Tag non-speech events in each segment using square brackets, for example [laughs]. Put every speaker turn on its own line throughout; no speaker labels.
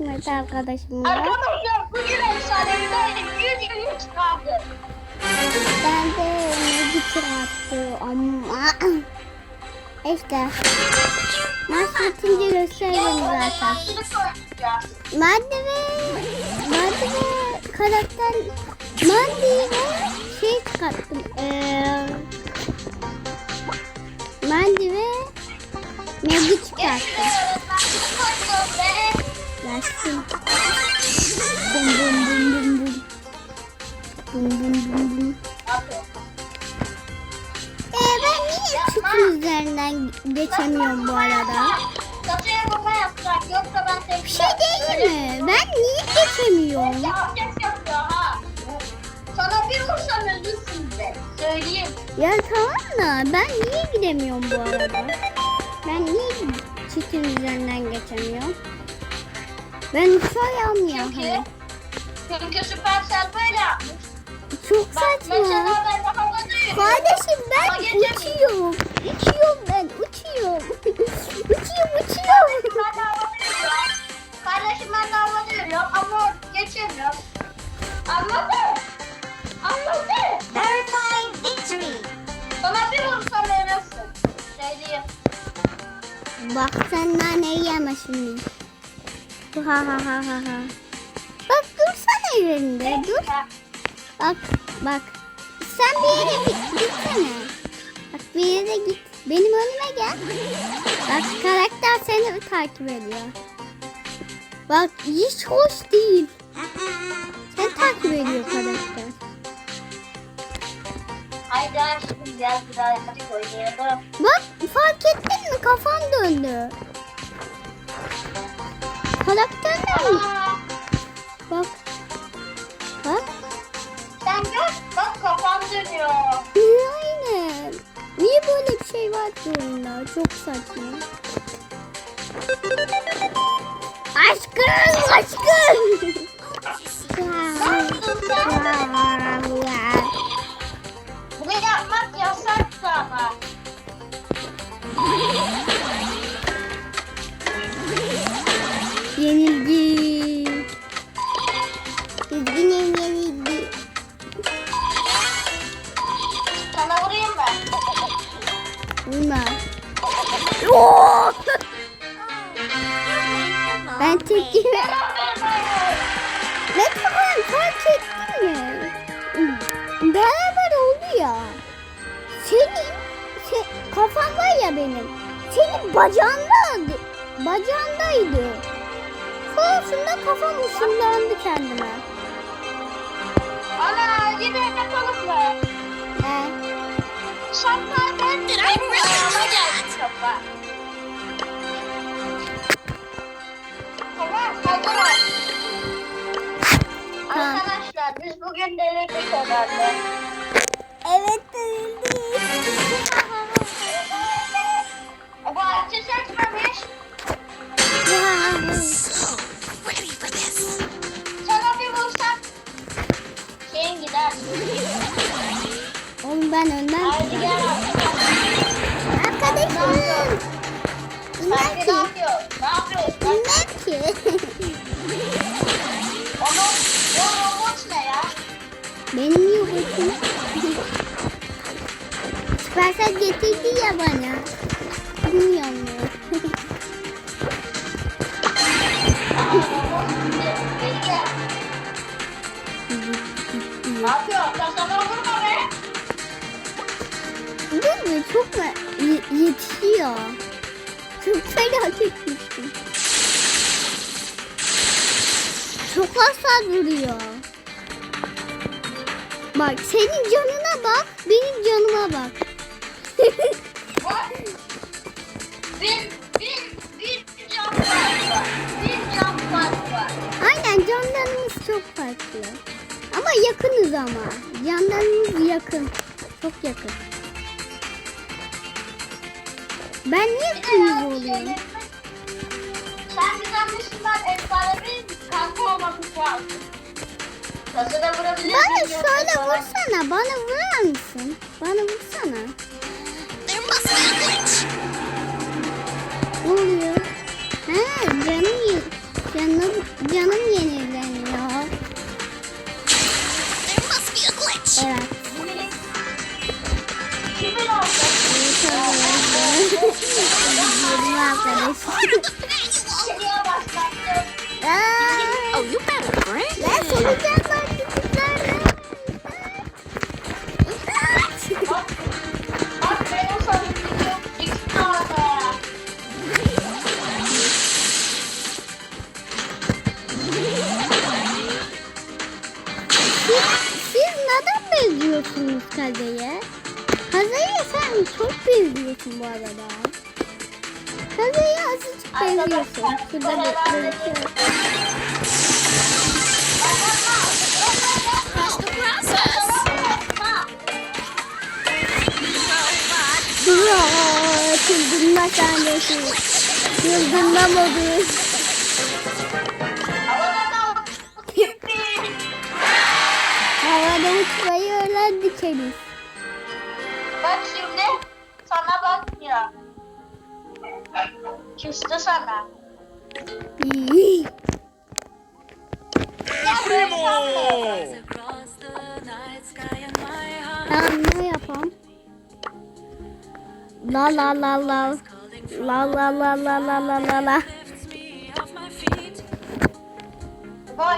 İsmet arkadaşımla.
Arkadaşlar bugün efsaneviden 100 gün çıkardı.
Ben de ne attı ama [clears throat] işte maç bitince gösteririm zaten. Madde ve Madde ve karakter Madde ve şey çıkarttım. Ee, Madde ve Megi çıkarttım. Gelsin. Bum bum bum bum bum. Bum bum bum bum. Ee, ben niye sütün üzerinden geçemiyorum bu arada?
Satıya baba yapacak yoksa ben tek
Bir şey değil mi? Ben niye geçemiyorum?
Ya ses yapıyor ha. Sana bir vursam ölürsün de. Söyleyeyim.
Ya tamam da ben niye gidemiyorum bu arada? Ben niye çitin üzerinden geçemiyorum? Ben ya
Çünkü,
hani.
çünkü Supercell böyle yapmış.
Çok
Bak
saçma.
mesela ben havada yürüyorum.
Kardeşim ben uçuyorum. Uçuyorum ben uçuyorum. uçuyorum uçuyorum.
Ben de havada yürüyorum. Kardeşim ben havada yürüyorum ama geçemiyorum. Anladın? Anladın?
Verifying victory.
Sana bir vursam ölürsün. Söyleyeyim.
Bak sen naneyi yeme şimdi. Ha ha ha ha ha. Bak dursana yerinde dur. Bak bak. Sen bir yere git, gitsene. Bak bir yere git. Benim önüme gel. Bak karakter seni takip ediyor. Bak hiç hoş değil. Sen takip ediyor karakter.
Haydi aşkım gel birazcık oynayalım.
Bak fark ettin mi kafan döndü. Karakterler mi?
Aa,
Bak. Bak.
sen gör bak kafam dönüyor.
Aynen. Niye böyle bir şey var ki oyunda? Çok saçma. Aşkım, aşkım.
Bunu yapmak yasak sana. [laughs]
Senin bacağında bacağındaydı. Sonrasında kafam ışınlandı kendime.
Ana yine yapalım mı?
He.
Şapka ben
Did I really do that?
Tamam. Arkadaşlar biz bugün delirdik herhalde.
Evet değildi.
E, Bu ateş etmemiş.
So ready for this.
Sana bir vursam şeyin gider.
Oğlum ben önden.
Haydi gel
Arkadaşım.
Ne
ki.
yapıyorsun? Ne yapıyorsun?
İnan ki.
Onu, o robot ne ya?
Benim yokum. [laughs] Süpersel getirdi ya bana.
Ne yapıyorsun? Sana vurma be.
Çok mu? Ye- yetişiyor. Çok fena etmiştim. Çok hasar vuruyor. Bak senin canına bak, benim canıma. Bak. [laughs] ama. Canlarımız yakın. Çok yakın. Ben niye kırmızı oluyorum?
şeylerimiz- Sen güzelmişsin ben efsanevi kanka olmamız lazım. Kasada vurabilir
Bana şöyle
sana-
vursana. Bana vurar mısın? Bana vursana. Ne oluyor? Ha canım canım arkadaş.
İçeriye [laughs]
Oh, you better bring it.
Kaze'ye sen çok benziyorsun bu arada. Kaze'ye azıcık benziyorsun. Şurada şey. Aa, Çıldırma sahnesi. Çıldırma modu.
Havada
uçmayı öğrendik henüz.
Bak şimdi sana bakmıyor. Küstü sana.
Heart
Tamam ne yapalım? La la la la. La la la la la la la la.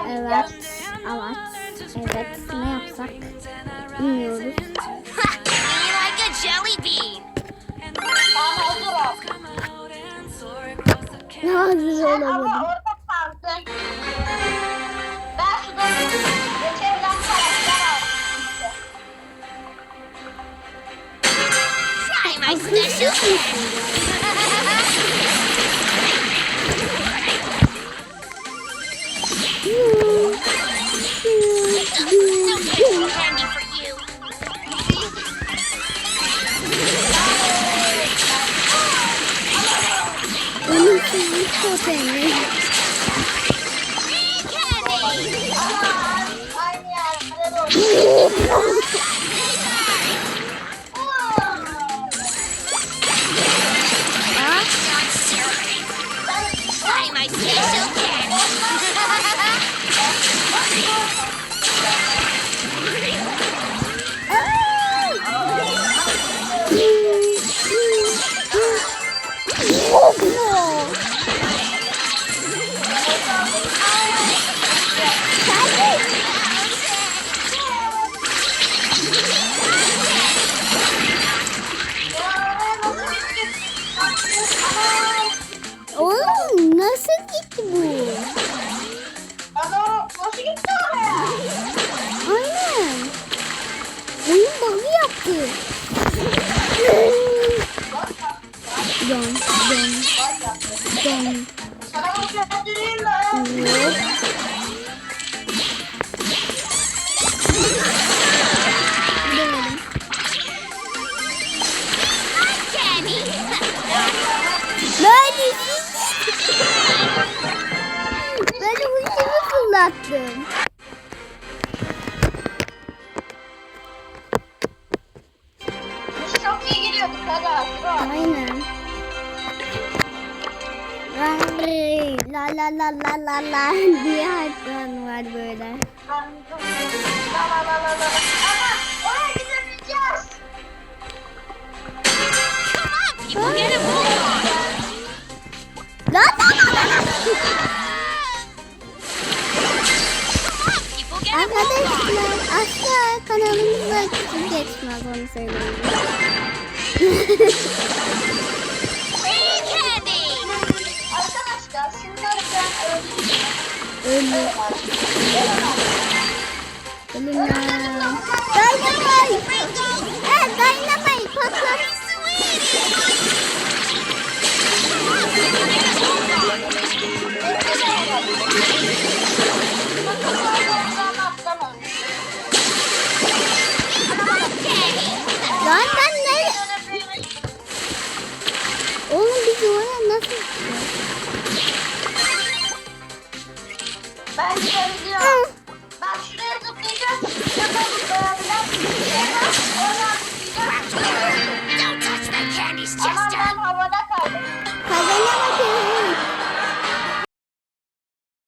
Evet. Evet. Evet. Ne yapsak? Bilmiyoruz. Ne hazır
Sen ama
olamadım.
orada kaldın. Ben şurada geçebilen karakter aldım.
Try my special. No
Ölümsüzlük Dön, dön, dön.
Sana bu göstereyim mi?
Hop. Gidemedim.
Candy.
Neredesin? ben de ultimi fırlattım. La la la la diye harfler var böyle.
La la la la la. Ama oraya gidebileceğiz.
Come on, people, get a move on.
La la la la la.
Come on, people, get a move on.
Arkadaşlar asla kanalımıza küçük geçmez onu söyleyeyim.
Free candy.
Arkadaşlar şimdi Ulo.
Ulo na. Dynamite! Eh, dynamite! Patlas! Ben
gidebiliyorum. Ben şuraya zıplayacağım. Şurada zıplayacağım.
Don't touch my candies, Chester.
ben havada kaldım.